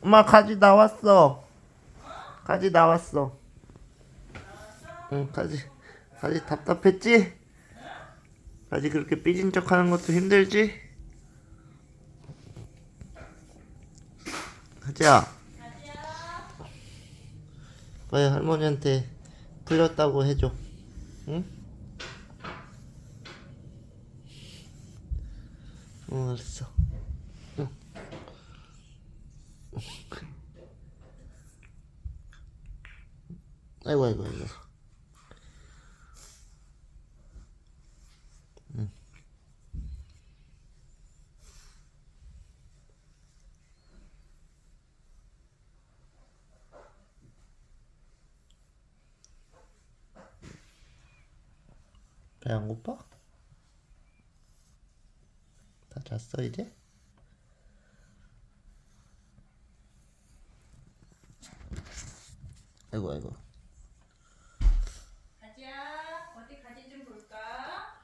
엄마 가지 나왔어. 가지 나왔어. 응 가지 가지 답답했지? 가지 그렇게 삐진 척 하는 것도 힘들지? 가지야. 빨리 할머니한테 틀렸다고 해줘. 응? 응 알았어. 응. 아이고 아이고 아이고. 응. 배안 고파? 다 잤어 이제? 아이고 아이고 가지야 어디 가지 좀 볼까?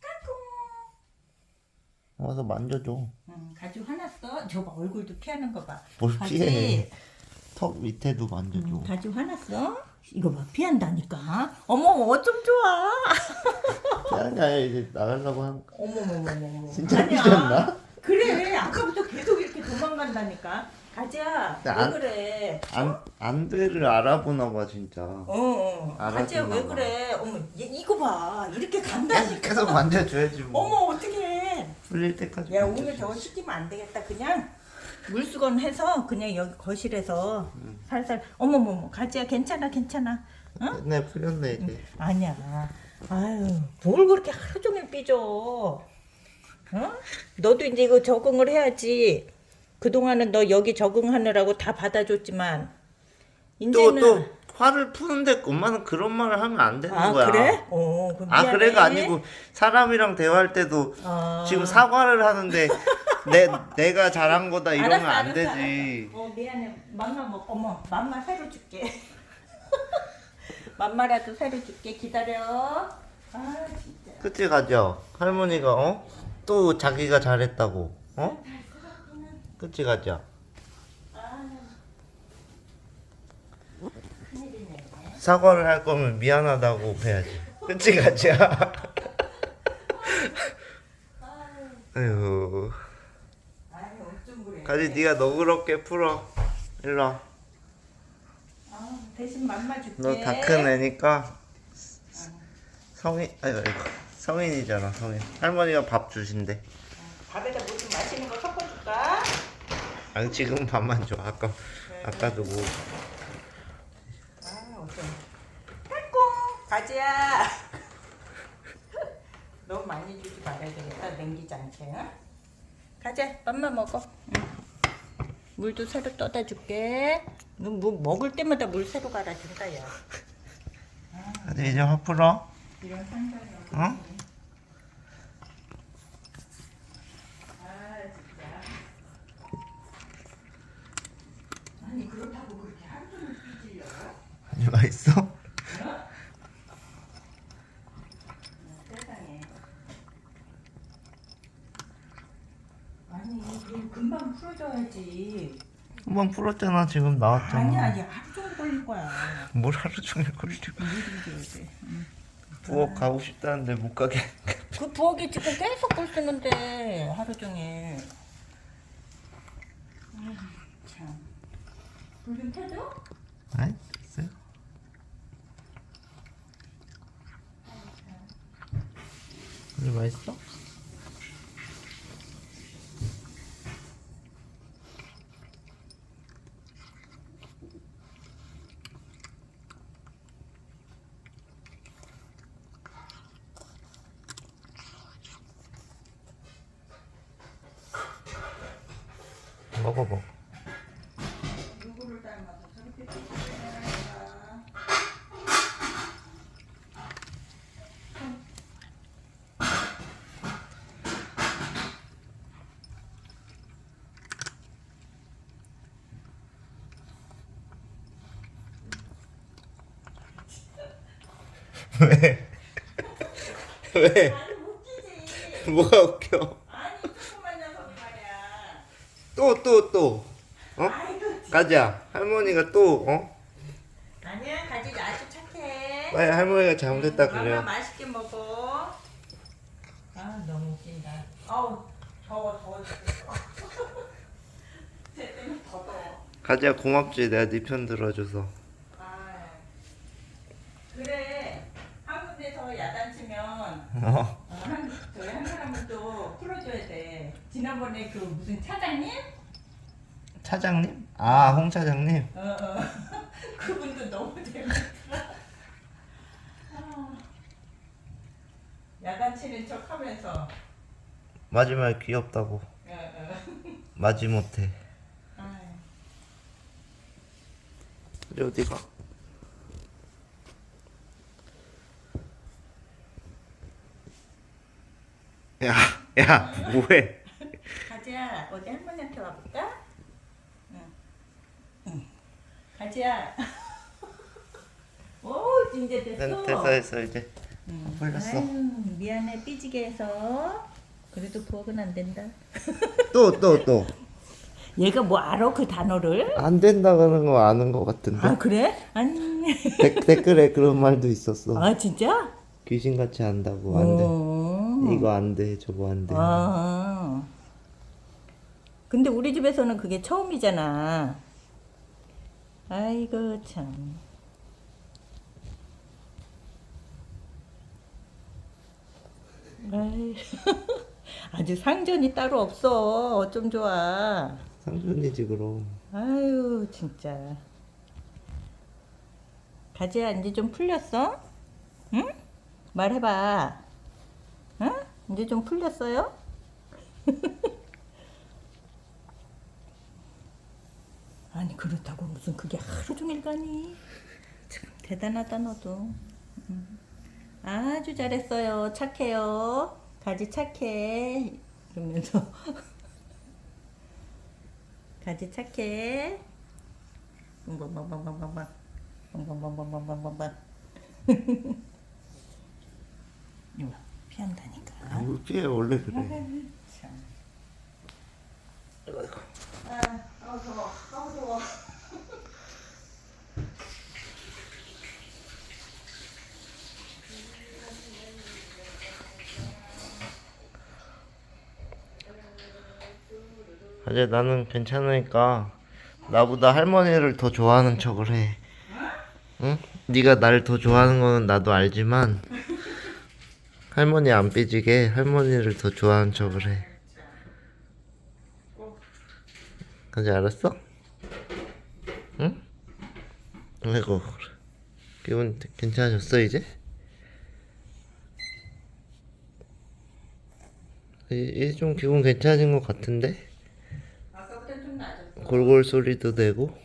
까꿍. 와서 만져줘 응, 가지 화났어. 저봐 얼굴도 피하는 거 봐. 뭘 가지. 피해 턱 밑에도 만져줘 응, 가지 화났어? 이거 봐 피한다니까. 어머 어쩜 좋아. 피하는 게 아니라 이제 나가려고 한 어머머머머머. 진짜 삐졌나? 그래 아까부터 계속 이렇게 도망간다니까. 가지야 왜 안- 그래? 안, 안돼를 알아보나 봐 진짜 어, 어. 알아주나 가지야 왜 봐. 그래? 어머 얘, 이거 봐 이렇게 간다니까. 계속 만져줘야지 뭐 어머 어떡해. 풀릴 때까지 야. 오늘 저거 시키면 안 되겠다. 그냥 물수건 해서 그냥 여기 거실에서 살살. 어머머머 가지야 괜찮아 괜찮아? 응? 네 풀렸네 이제. 아니야. 아유 뭘 그렇게 하루 종일 삐져? 어? 너도 이제 이거 적응을 해야지. 그동안은 너 여기 적응하느라고 다 받아줬지만. 또 이제는 또 화를 푸는데 엄마는 그런 말을 하면 안 되는 아 거야 그래? 어 그럼 아 미안해. 그래가 아니고 사람이랑 대화할 때도 아. 지금 사과를 하는데 내 내가 잘한 거다 이러면 알았어, 안 알았어, 되지 알았어. 어 미안해. 맘마 먹 어머 맘마 새로 줄게. 맘마라도 새로 줄게. 기다려. 아 진짜. 그치 가죠 할머니가 어? 또 자기가 잘했다고 어? 그치 가죠 큰일이네. 사과를 할 거면 미안하다고 해야지 그치 가죠 아유. 가지 네가 너그럽게 풀어 일로 와. 아, 대신 맘마 줄게. 너 다 큰 애니까 성인 아이고 아이고 성인이잖아 성인 할머니가 밥 주신대 밥에다 뭐좀 맛있는 거 섞어줄까? 아니 지금 밥만 줘 아까 아까도 뭐 아 어쩜. 까꿍 가지야. 너무 많이 주지 말아야 되겠다. 냉기지 않게. 응? 가자, 맘마 먹어. 응. 물도 새로 떠다 줄게. 너뭐 먹을 때마다 물 새로 갈아 준다 야. 가지 이제 화 풀어 이런 상상이 어? 아. 아니 그렇다고 그렇게 종일 삐질려? 아니 맛있어? 세상에. 아니 그럼 금방 풀어줘야지. 한번 풀었잖아 지금 나왔잖아 아니 아니 하루 종일 걸릴 거야. 뭘 하루 종일 걸리고 이제. 부엌 가고 싶다는데 못 가게 그 부엌에 지금 계속 글 쓰는데 하루 종일. 아, 참. 불좀 켜줘? 아니 됐어요 이제 맛있어? 삐질까? 왜? 왜? 아니 웃기지. 뭐가 웃겨? 아니 조금만 녀석이 말이야. 또 또 또. 어? 아이고 가자. 할머니가 또 어? 아니야 가지 아주 착해 빨리 할머니가 잘못했다 엄마 그래요. 맛있게 먹어 아 너무 웃긴다 아우 더워 더워 죽겠어 쟤 때문에 더 더워 가자 고맙지 내가 네 편 들어줘서. 아 그래 한 군데서 야단치면 어. 어, 한, 저희 한 사람은 또 풀어줘야 돼 지난번에 그 무슨 차장님? 차장님? 아, 홍 차장님. 어, 어. 그분도 너무 재밌다. 아. 야단 치는 척 하면서. 마지막에 귀엽다고. 어, 어. 마지못해. 아이, 이제 어디가? 야, 야, 뭐해? 가지야, 어디 할머니한테 와볼까? 응. 응. 가지야. 오, 이제 됐어. 난 됐어, 됐어, 이제. 응. 풀렸어. 아유, 미안해, 삐지게 해서. 그래도 부엌은 안 된다. 또, 또, 또. 얘가 뭐 알아, 그 단어를? 안 된다는 거 아는 거 같은데. 아, 그래? 아니. 데, 댓글에 그런 말도 있었어. 아, 진짜? 귀신같이 한다고, 안 돼. 어. 이거 안 돼, 저거 안 돼. 아. 근데 우리 집에서는 그게 처음이잖아. 아이고 참. 아이, 아주 상전이 따로 없어. 어쩜 좋아. 상준이지, 그럼. 아유 진짜. 가지야 이제 좀 풀렸어? 응? 말해봐. 응? 이제 좀 풀렸어요? 아니 그렇다고 무슨 그게 하루 종일 가니? 참 대단하다 너도. 응. 아주 잘했어요. 착해요. 가지 착해. 이러면서 가지 착해. 빵빵빵빵빵빵 빵. 빵빵빵빵빵빵빵. 이거 피한다니까. 물 피해, 원래 그래. 참. 이거. 아, 이제 나는 괜찮으니까 나보다 할머니를 더 좋아하는 척을 해. 응? 네가 나를 더 좋아하는 거는 나도 알지만 할머니 안 삐지게 할머니를 더 좋아하는 척을 해. 그지 알았어? 응? 아이고 기분 괜찮아졌어 이제? 이제 좀 기분 괜찮아진 것 같은데? 골골 소리도 내고